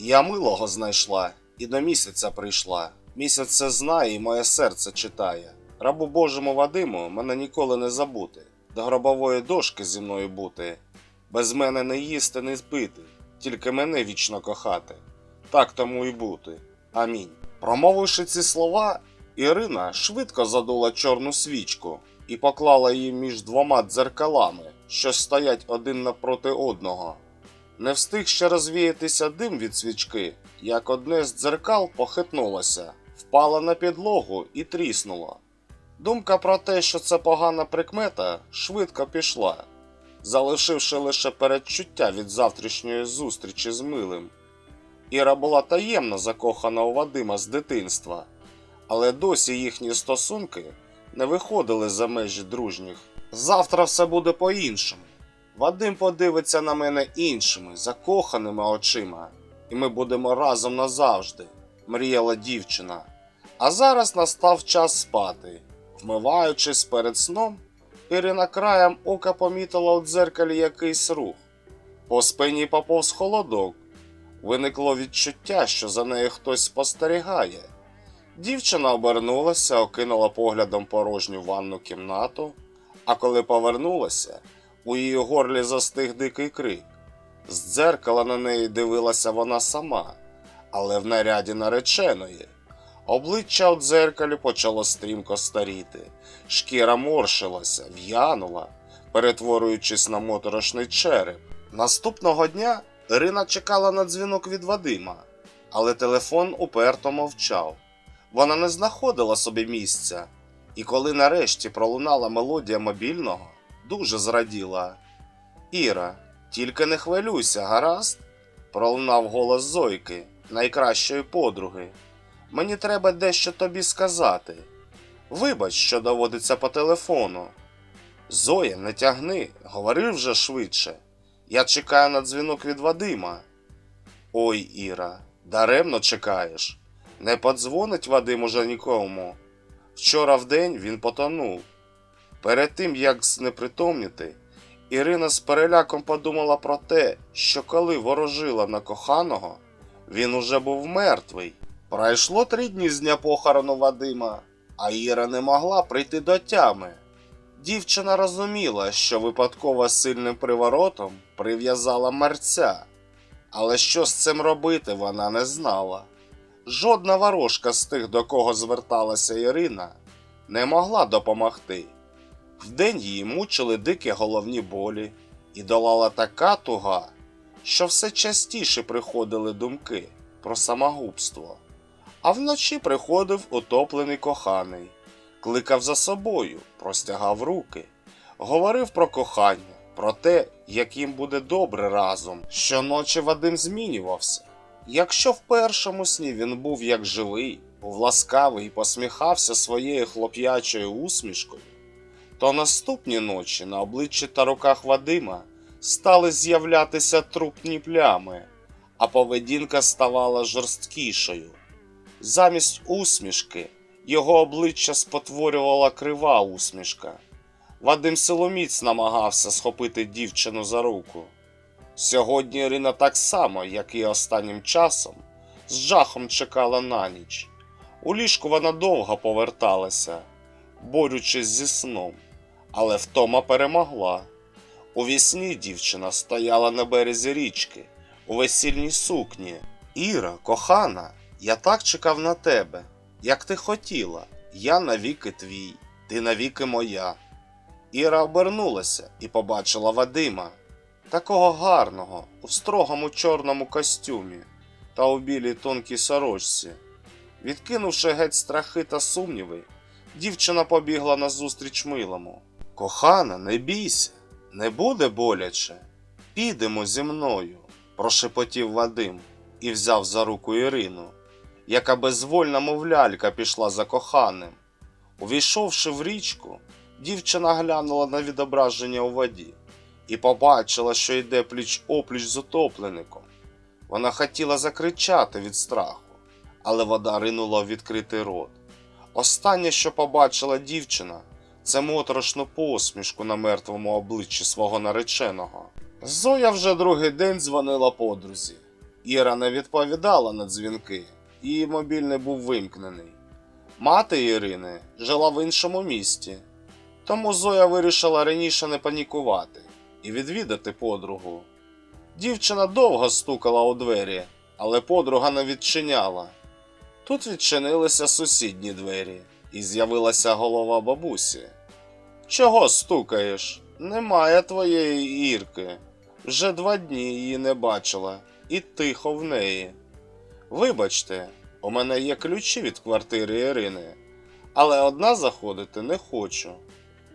Я милого знайшла і до місяця прийшла. Місяць це знає і моє серце читає. Рабу Божому Вадиму мене ніколи не забути, до гробової дошки зі мною бути. Без мене не їсти, не спити, тільки мене вічно кохати. Так тому і бути. Амінь. Промовивши ці слова, Ірина швидко задула чорну свічку і поклала її між двома дзеркалами, що стоять один напроти одного. Не встиг ще розвіятися дим від свічки, як одне з дзеркал похитнулося, впало на підлогу і тріснуло. Думка про те, що це погана прикмета, швидко пішла, залишивши лише передчуття від завтрашньої зустрічі з милим. Іра була таємно закохана у Вадима з дитинства, але досі їхні стосунки не виходили за межі дружніх. Завтра все буде по-іншому. Вадим подивиться на мене іншими, закоханими очима, і ми будемо разом назавжди, мріяла дівчина. А зараз настав час спати. Вмиваючись перед сном, Ірина краєм ока помітила у дзеркалі якийсь рух. По спині поповз холодок. Виникло відчуття, що за нею хтось спостерігає. Дівчина обернулася, окинула поглядом порожню ванну кімнату, а коли повернулася, у її горлі застиг дикий крик. З дзеркала на неї дивилася вона сама, але в наряді нареченої. Обличчя у дзеркалі почало стрімко старіти, шкіра моршилася, в'янула, перетворюючись на моторошний череп. Наступного дня Ірина чекала на дзвінок від Вадима, але телефон уперто мовчав. Вона не знаходила собі місця, і коли нарешті пролунала мелодія мобільного, дуже зраділа. Іра, тільки не хвилюйся, гаразд? пролунав голос Зойки, найкращої подруги. Мені треба дещо тобі сказати. Вибач, що доводиться по телефону. Зоя, не тягни, говори вже швидше. Я чекаю на дзвінок від Вадима. Ой, Іра, даремно чекаєш. Не подзвонить Вадим уже нікому. Вчора вдень він потонув. Перед тим, як знепритомніти, Ірина з переляком подумала про те, що коли ворожила на коханого, він уже був мертвий. Пройшло три дні з дня похорону Вадима, а Іра не могла прийти до тями. Дівчина розуміла, що випадково сильним приворотом прив'язала мерця, але що з цим робити вона не знала. Жодна ворожка з тих, до кого зверталася Ірина, не могла допомогти. Вдень її мучили дикі головні болі, і долала така туга, що все частіше приходили думки про самогубство. А вночі приходив утоплений коханий, кликав за собою, простягав руки, говорив про кохання, про те, як їм буде добре разом. Щоночі Вадим змінювався. Якщо в першому сні він був як живий, був ласкавий і посміхався своєю хлоп'ячою усмішкою, то наступні ночі на обличчі та руках Вадима стали з'являтися трупні плями, а поведінка ставала жорсткішою. Замість усмішки його обличчя спотворювала крива усмішка. Вадим силоміць намагався схопити дівчину за руку. Сьогодні Ірина так само, як і останнім часом, з жахом чекала на ніч. У ліжку вона довго поверталася, борючись зі сном, але втома перемогла. У вісні дівчина стояла на березі річки, у весільній сукні. Іра, кохана, я так чекав на тебе, як ти хотіла. Я навіки твій, ти навіки моя. Іра обернулася і побачила Вадима, такого гарного, у строгому чорному костюмі та у білій тонкій сорочці. Відкинувши геть страхи та сумніви, дівчина побігла назустріч милому. Кохана, не бійся, не буде боляче. Підемо зі мною, прошепотів Вадим і взяв за руку Ірину, яка безвольна мов лялька пішла за коханим. Увійшовши в річку, дівчина глянула на відображення у воді і побачила, що йде пліч опліч з утоплеником. Вона хотіла закричати від страху, але вода ринула в відкритий рот. Останнє, що побачила дівчина, це моторошну посмішку на мертвому обличчі свого нареченого. Зоя вже другий день дзвонила подрузі Іра не відповідала на дзвінки, її мобільний був вимкнений. Мати Ірини жила в іншому місті, тому Зоя вирішила раніше не панікувати і відвідати подругу. Дівчина довго стукала у двері, але подруга не відчиняла. Тут відчинилися сусідні двері, і з'явилася голова бабусі. Чого стукаєш? Немає твоєї Ірки. Вже два дні її не бачила, і тихо в неї. Вибачте, у мене є ключі від квартири Ірини, але одна заходити не хочу.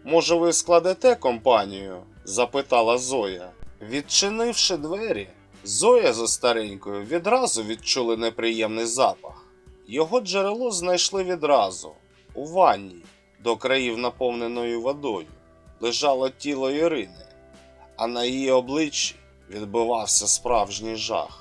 Може, ви складете компанію? запитала Зоя. Відчинивши двері, Зоя за старенькою відразу відчули неприємний запах. Його джерело знайшли відразу у ванні, до країв наповненою водою, лежало тіло Ірини, а на її обличчі відбивався справжній жах.